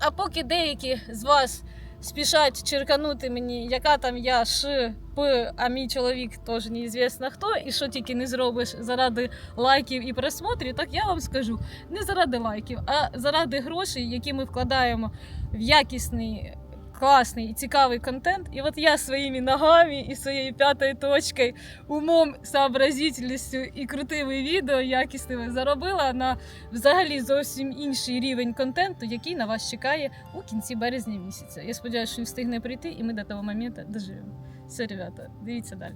А поки деякі з вас спішать черканути мені, яка там я Ш, П, а мій чоловік теж неізвісно хто, і що тільки не зробиш заради лайків і просмотрів, так я вам скажу не заради лайків, а заради грошей, які ми вкладаємо в якісний. Класний і цікавий контент. І от я своїми ногами і своєю п'ятою точкою, умом, сообразительністю і крутими відео якісними заробила на взагалі зовсім інший рівень контенту, який на вас чекає у кінці березня місяця. Я сподіваюся, що він встигне прийти, і ми до того моменту доживемо. Все, ребята, дивіться далі.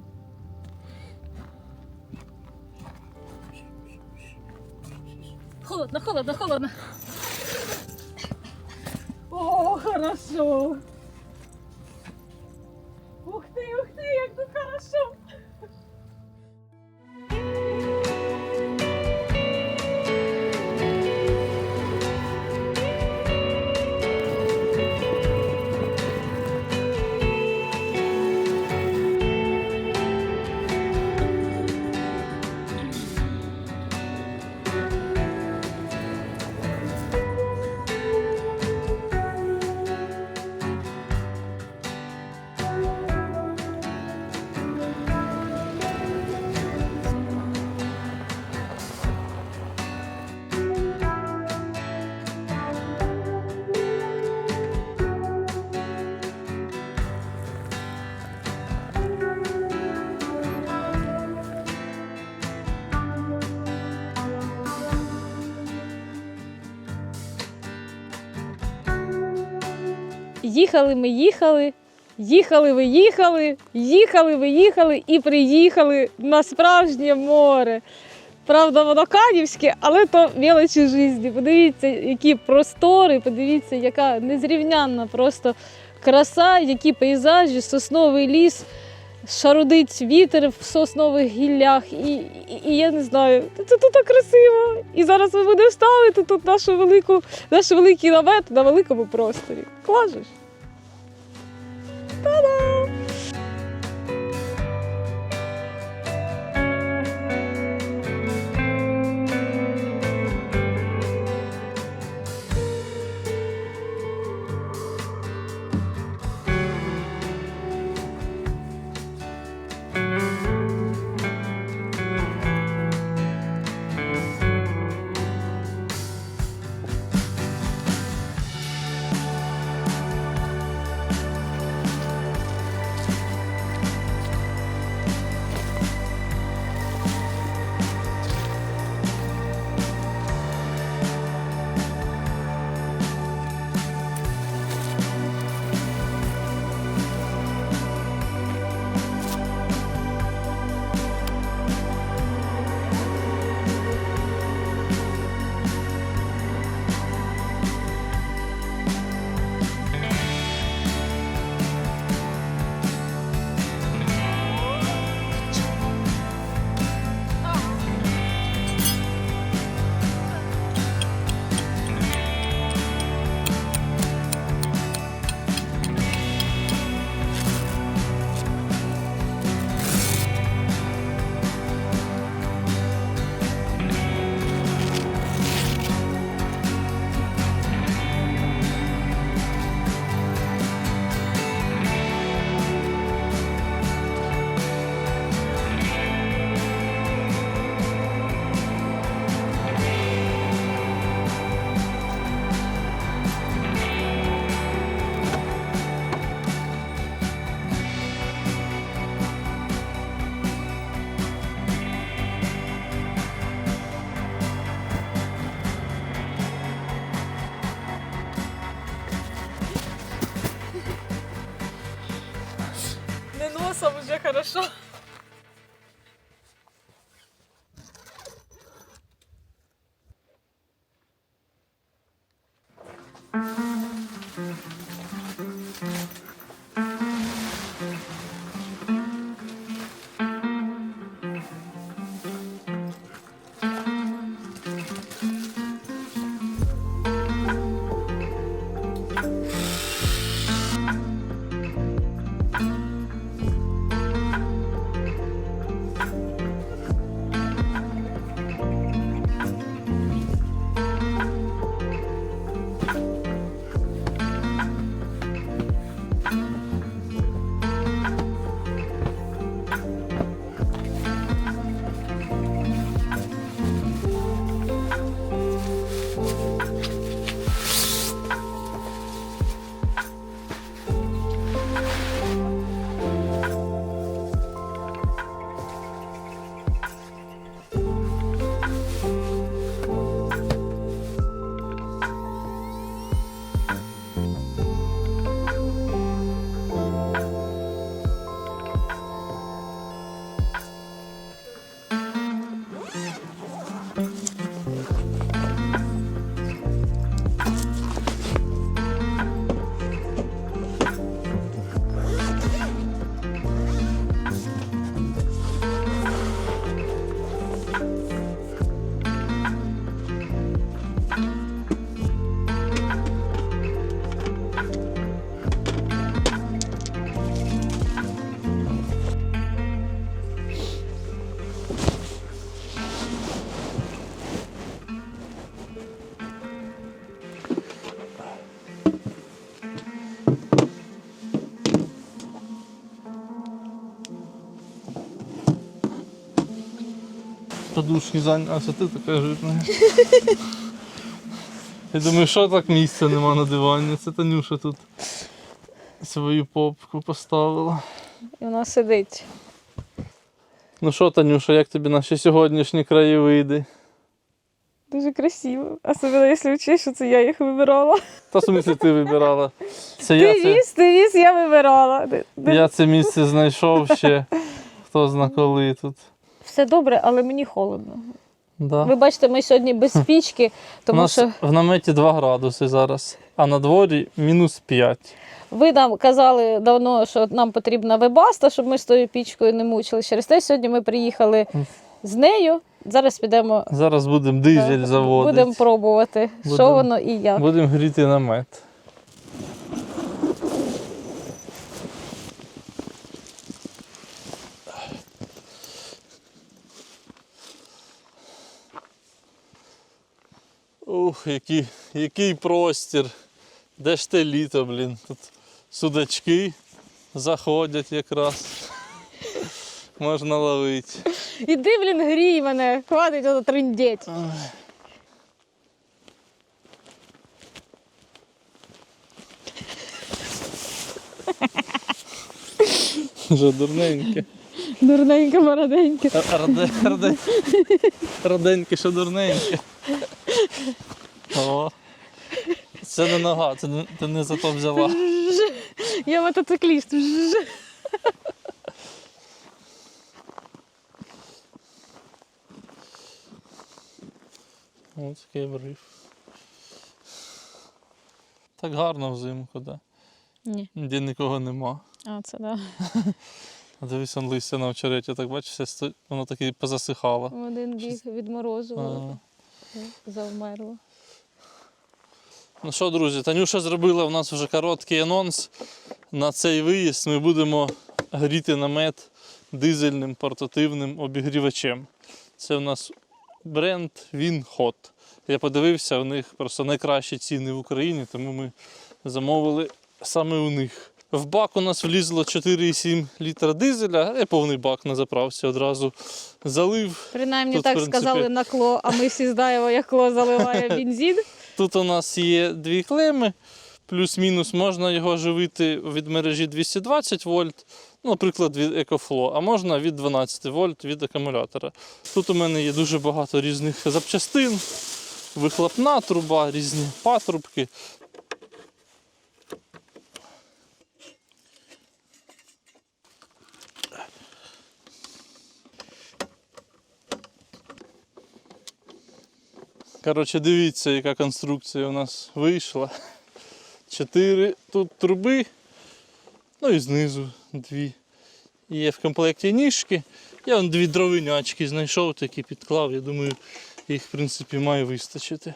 Холодно, холодно, холодно. О, хорошо. Ух ти, ух ти, як тут хорошо. Їхали ми їхали, їхали ви їхали, їхали ви їхали і приїхали на справжнє море. Правда, воно канівське, але то мелочі житті. Подивіться, які простори, подивіться, яка незрівнянна просто краса, які пейзажі, сосновий ліс, шарудить вітер в соснових гіллях. І, і, і я не знаю, це тут так красиво. І зараз ми будемо ставити тут нашу велику, наш великий намет на великому просторі. Клас же and хорошо. подушки зайнявся, ти така жирна. Я думаю, що так місця нема на дивані. Це Танюша тут свою попку поставила. І вона сидить. Ну що, Танюша, як тобі наші сьогоднішні краєвиди? Дуже красиво. Особливо, якщо вчиш, що це я їх вибирала. Та в смислі ти вибирала. Це я Ти це, віз, ти віз, я вибирала. Я це місце знайшов ще. Хто зна коли тут. Все добре, але мені холодно. Да. Ви бачите, ми сьогодні без спічки, У тому нас що в наметі 2 градуси зараз, а на дворі мінус 5. ви нам казали давно, що нам потрібна вебаста, щоб ми з тою пічкою не мучили. Через те сьогодні ми приїхали з нею. Зараз підемо Зараз будемо дизель заводити. будемо пробувати, що воно і як. Будемо гріти намет. Ух, який, який простір. Де ж те літо, блін? Тут судачки заходять якраз. Можна ловити. Іди, блін, грій мене, хватить ото триндеть. Вже дурненьке. Дурненьке, раде, раденьке, що дурненьке. О. Це не нога, це не, ти не за то взяла. Я мотоцикліст. Ось такий обрив. Так гарно взимку, да? Ні. де нікого нема. А, це да. А дивись, он листя на очереті, так бачиш, воно таки позасихало. Один біг від морозу завмерло. Ну що, друзі, Танюша зробила в нас вже короткий анонс. На цей виїзд ми будемо гріти намет дизельним портативним обігрівачем. Це у нас бренд Winhot. Я подивився, у них просто найкращі ціни в Україні, тому ми замовили саме у них. В бак у нас влізло 4,7 літра дизеля, я повний бак на заправці одразу залив. Принаймні Тут, так принципі- сказали на кло, а ми всі знаємо, як кло заливає бензин. Тут у нас є дві клеми, плюс-мінус можна його живити від мережі 220 вольт, ну, наприклад, від EcoFlow, а можна від 12 вольт від акумулятора. Тут у мене є дуже багато різних запчастин, вихлопна труба, різні патрубки. Коротше, дивіться, яка конструкція у нас вийшла. Чотири тут труби, ну і знизу дві. Є в комплекті ніжки. Я вон дві дровинячки знайшов, такі підклав. Я думаю, їх в принципі має вистачити.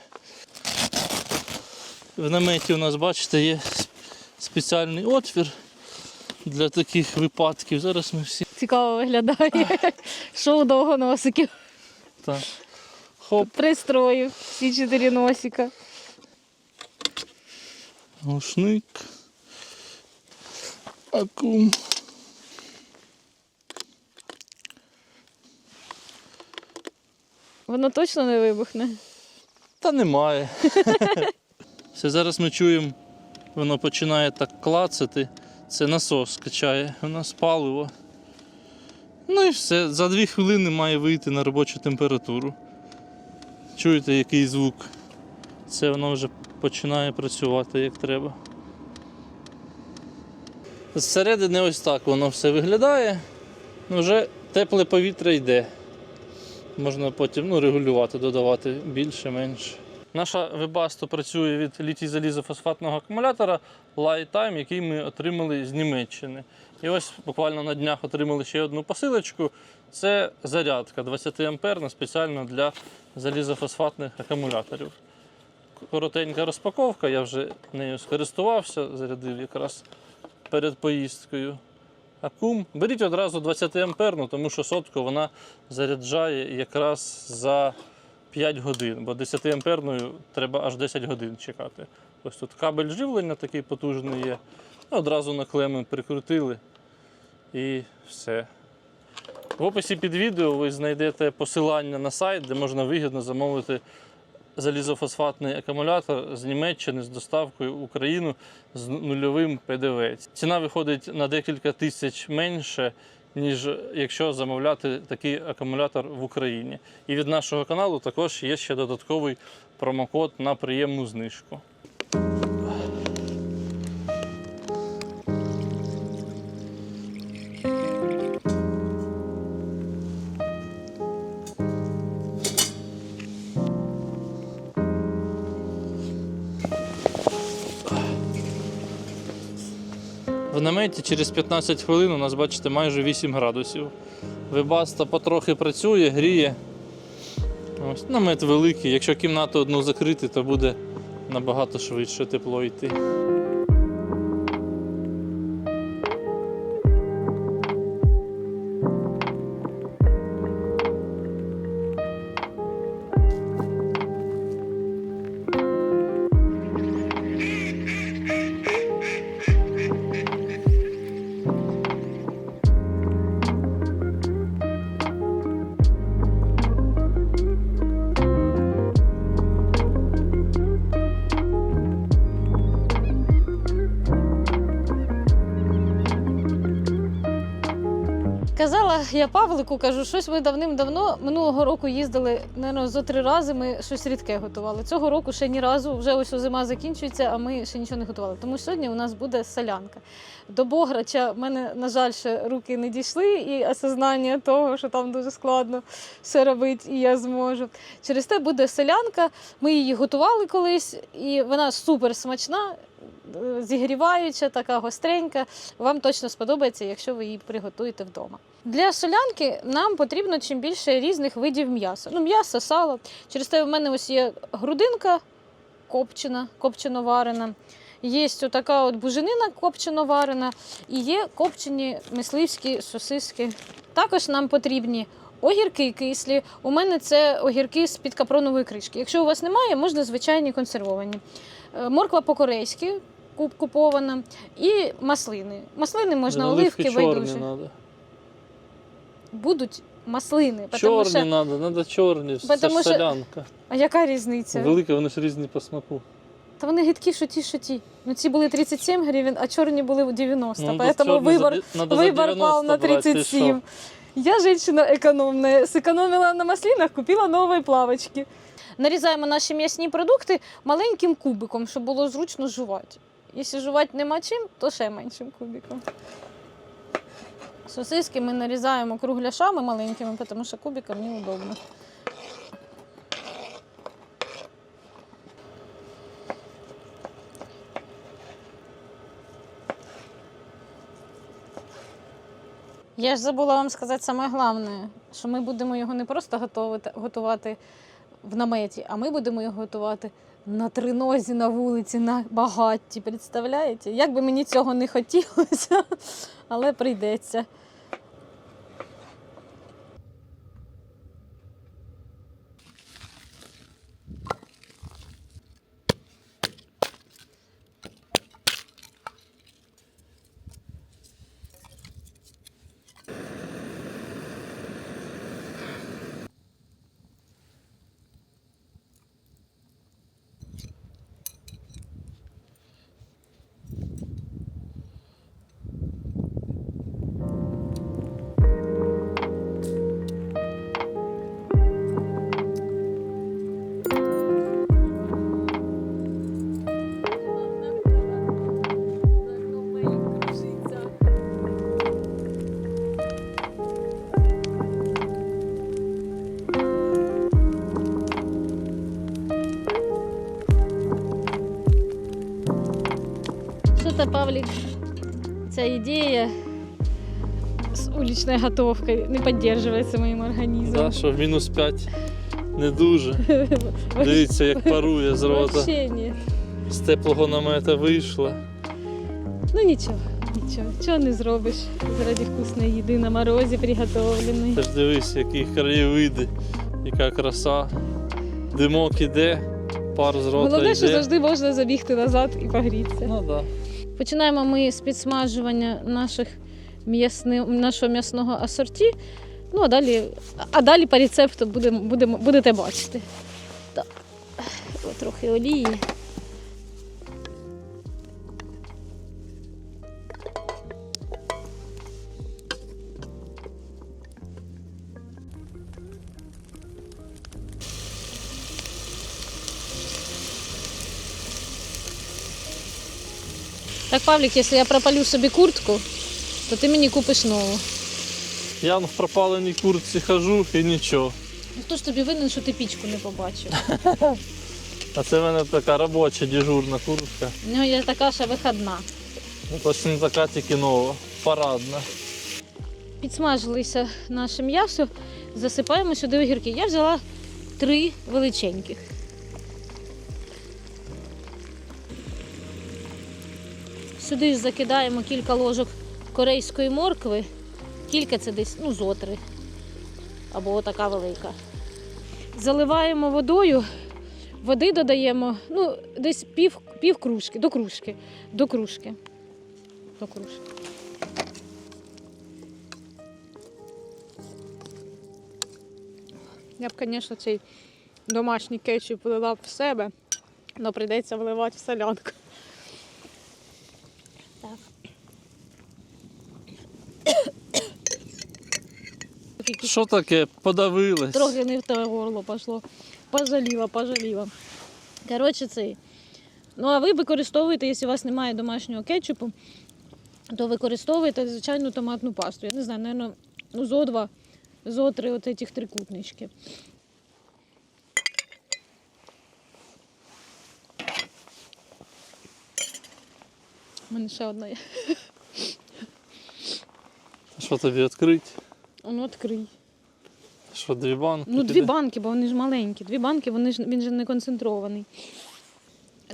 В наметі у нас, бачите, є спеціальний отвір для таких випадків. Зараз ми всі Цікаво виглядає. Шоу довгоносиків. так. Хоп, Пристрою, всі чотири носика. глушник. Акум. Воно точно не вибухне. Та немає. Все, зараз ми чуємо, воно починає так клацати. Це насос качає у нас паливо. Ну і все, за дві хвилини має вийти на робочу температуру. Чуєте, який звук? Це воно вже починає працювати як треба. Зсередини ось так воно все виглядає. Ну, Вже тепле повітря йде. Можна потім ну, регулювати, додавати більше, менше. Наша вебасто працює від літій залізофосфатного акумулятора Lifetime, який ми отримали з Німеччини. І ось буквально на днях отримали ще одну посилочку. Це зарядка 20 амперна спеціально для залізофосфатних акумуляторів. Коротенька розпаковка, я вже нею скористувався, зарядив якраз перед поїздкою. Акум. Беріть одразу 20 амперну, тому що сотку вона заряджає якраз за 5 годин, бо 10 амперною треба аж 10 годин чекати. Ось тут кабель живлення такий потужний є. Одразу на клеми прикрутили і все. В описі під відео ви знайдете посилання на сайт, де можна вигідно замовити залізофосфатний акумулятор з Німеччини з доставкою в Україну з нульовим ПДВ. Ціна виходить на декілька тисяч менше, ніж якщо замовляти такий акумулятор в Україні. І від нашого каналу також є ще додатковий промокод на приємну знижку. В через 15 хвилин у нас, бачите, майже 8 градусів. Вибаста потрохи працює, гріє. Ось намет великий. Якщо кімнату одну закрити, то буде набагато швидше тепло йти. Я Павлику, кажу, щось ми давним-давно минулого року їздили, наверное, зо три рази. Ми щось рідке готували. Цього року ще ні разу, вже ось зима закінчується, а ми ще нічого не готували. Тому сьогодні у нас буде солянка. До Бограча в мене, на жаль, ще руки не дійшли, і осознання того, що там дуже складно все робити, і я зможу. Через те буде солянка. Ми її готували колись, і вона супер смачна. Зігріваюча, така гостренька, вам точно сподобається, якщо ви її приготуєте вдома. Для солянки нам потрібно чим більше різних видів м'яса. Ну, м'ясо, сало. Через те в мене ось є грудинка копчена, копчено варена. Є така от буженина копчено варена, і є копчені мисливські сосиски. Також нам потрібні огірки кислі. У мене це огірки з під капронової кришки. Якщо у вас немає, можна звичайні консервовані. Е, Морква по-корейськи купована, і маслини. Маслини можна оливки, чорні байдуже. треба. Будуть маслини. Тому Чорні що... треба, треба чорні. Це Потому ж що- солянка. А яка різниця? Велике, вони ж різні по смаку. Та вони гидкі, що ті, що ті. Ну ці були 37 гривень, а чорні були 90. Ну, Поэтому чорні за вибор, де- надо за вибор 90 пал на брати, ти 37. Я женщина экономная. Сэкономила на маслинах, купила нові плавочки. Нарізаємо наші м'ясні продукти маленьким кубиком, щоб було зручно жувати. Якщо жувати нема чим, то ще меншим кубиком. Сосиски ми нарізаємо кругляшами маленькими, тому що кубиком неудобно. Я ж забула вам сказати саме головне, що ми будемо його не просто готувати, готувати в наметі, а ми будемо його готувати на тринозі на вулиці, на багатті. Представляєте? Як би мені цього не хотілося, але прийдеться. Павлик, ця ідея з уличною готовкою не підтримується моїм організмом. Да, що в мінус 5 не дуже. Дивіться, як парує з рота. Ні. З теплого намета вийшла. Ну нічого, нічого, чого не зробиш заради вкусної їди на морозі приготовленої. Ти ж дивись, які краєвиди, яка краса. Димок іде, пар з рота Головне, що завжди можна забігти назад і погрітися. Ну, да. Починаємо ми з підсмажування наших м'ясни... нашого м'ясного асорті. Ну, а далі, а далі по рецепту будемо, будемо, будете бачити. Так, трохи олії. Так, Павлік, якщо я пропалю собі куртку, то ти мені купиш нову. Я в пропаленій куртці хожу і нічого. Ну, Хто ж тобі винен, що ти пічку не побачив? А це в мене така робоча дежурна куртка. У нього є така ще виходна. Ну, Точно така, тільки нова, парадна. Підсмажилися наше м'ясо, засипаємо сюди огірки. Я взяла три величеньких. Сюди ж закидаємо кілька ложок корейської моркви. Кілька це десь, ну, зо три. Або отака велика. Заливаємо водою, води додаємо, ну, десь пів, пів кружки, до кружки. До кружки. До кружки. Я б, звісно, цей домашній кетчуп вилила в себе, але прийдеться вливати в солянку. Що таке? Подавилась. Трохи не в те горло пішло. Пожаліла, пожаліла. Коротше, цей. Ну, а ви використовуєте, якщо у вас немає домашнього кетчупу, то використовуєте звичайну томатну пасту. Я не знаю, напевно, ну, зо два, зо три от цих трикутнички. У мене ще одна є. Що тобі відкрити? Ну, відкрий. Що, дві банки? Ну, дві банки, бо вони ж маленькі. Дві банки, вони ж, він же не концентрований.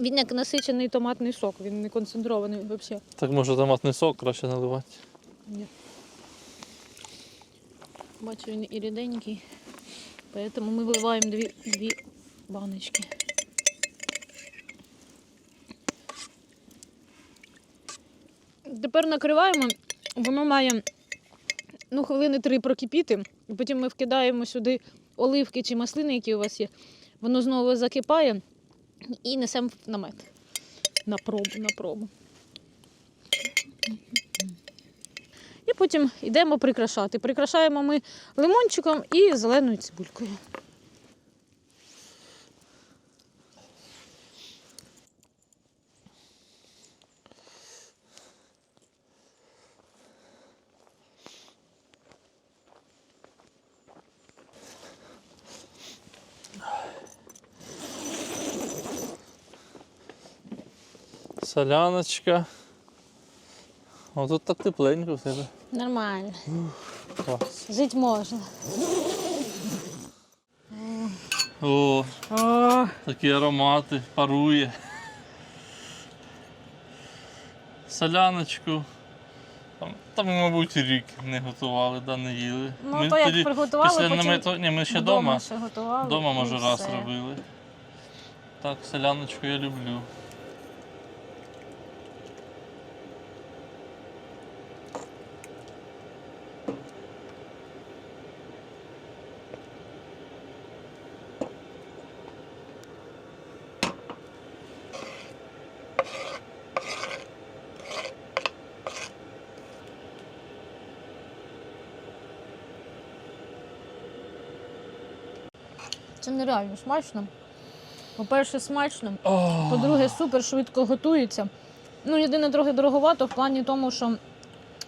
Він як насичений томатний сок, він не концентрований взагалі. Так може томатний сок краще наливати. Ні. Бачу, він і ріденький. Поэтому ми вливаємо дві, дві баночки. Тепер накриваємо, воно має ну, хвилини три прокипіти, і потім ми вкидаємо сюди оливки чи маслини, які у вас є. Воно знову закипає і несемо в намет. На пробу, на пробу. І потім йдемо прикрашати. Прикрашаємо ми лимончиком і зеленою цибулькою. Соляночка. О, тут так тепленько в тебе. Нормально. Клас. Жити можна. О, такі аромати, парує. Соляночку. Там, там, мабуть, рік не готували, да, не їли. Ну, то як приготували, після потім намету, ні, ми ще Вдома ще готували. Вдома, і може, раз все. робили. Так, соляночку я люблю. Нереально смачно. По-перше, смачно. По-друге, супер швидко готується. Ну, єдине трохи дороговато в плані тому, що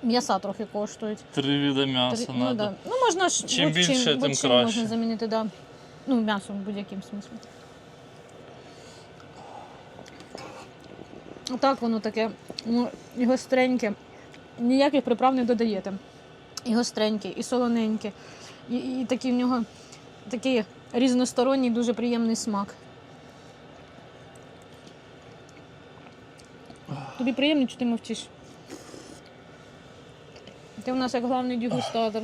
м'яса трохи коштують. три види м'яса Три- ну, да. ну, можна ж Чим більше, тим краще. можна замінити, да. Ну, м'ясом в будь-яким смислі. Отак воно таке, ну, і гостреньке. Ніяких приправ не додаєте. І гостреньке, і солоненьке. І, і такий в нього такий різносторонній, дуже приємний смак. Тобі приємно, чи ти мовчиш? Ти у нас як главний дегустатор.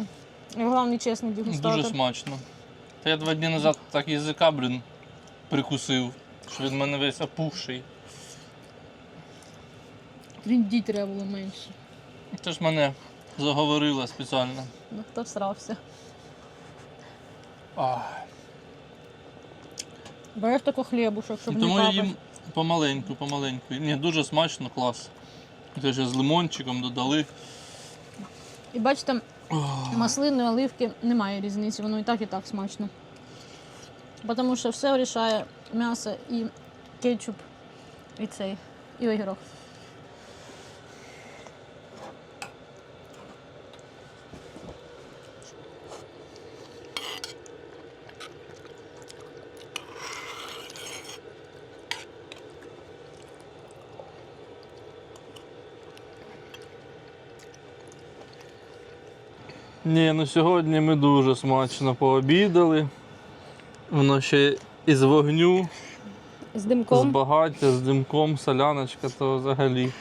Як главний чесний дегустатор. Дуже смачно. Та я два дні назад так язика, блін, прикусив, що від мене весь опухший. Тріндіть треба було менше. Це ж мене заговорила спеціально. Ну, хто всрався. Береш таку хлібушок, щоб І не тому її їм помаленьку, помаленьку. Ні, дуже смачно, клас. Це ще з лимончиком додали. І бачите, Ох. маслини, оливки немає різниці, воно і так, і так смачно. Тому що все вирішає м'ясо і кетчуп, і цей, і огірок. Ні, ну сьогодні ми дуже смачно пообідали. Воно ще із вогню, З з багаття, з димком, соляночка, то взагалі.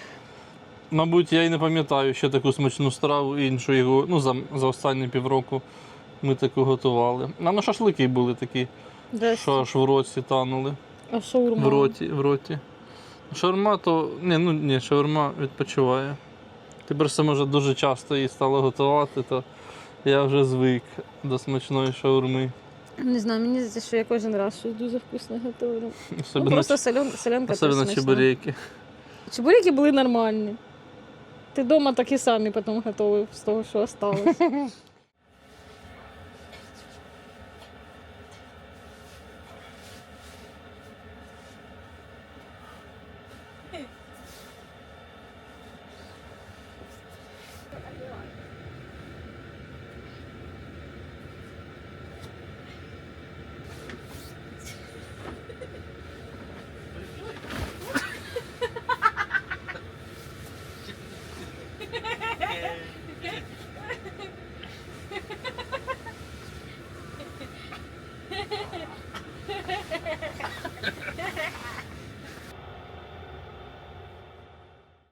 Мабуть, я й не пам'ятаю ще таку смачну страву іншу його, ну, за, за останні півроку ми таку готували. А ну шашлики були такі, Десь. що аж в роті танули. А шаурма. В роті, в роті. Шаурма то. Ні, ну ні, шаурма відпочиває. Ти просто може дуже часто її стало готувати, то я вже звик до смачної шаурми. Не знаю, мені здається, що я кожен раз щось дуже вкусно готую. Ну, просто солен, солянка особливо чебуреки. Чебуреки були нормальні. Ти вдома такі самі потім готовив з того, що осталось.